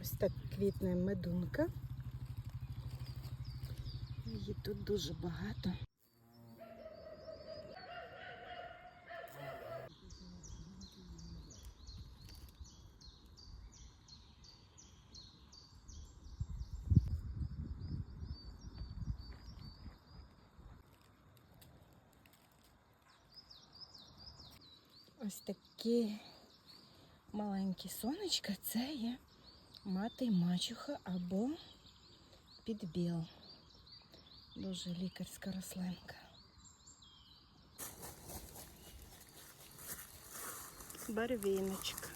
Ось так квітне медунка. Її тут дуже багато. Ось такі маленькі сонечка це є мати мачуха або підбіл. Дуже лікарська рослинка. Барвіночка.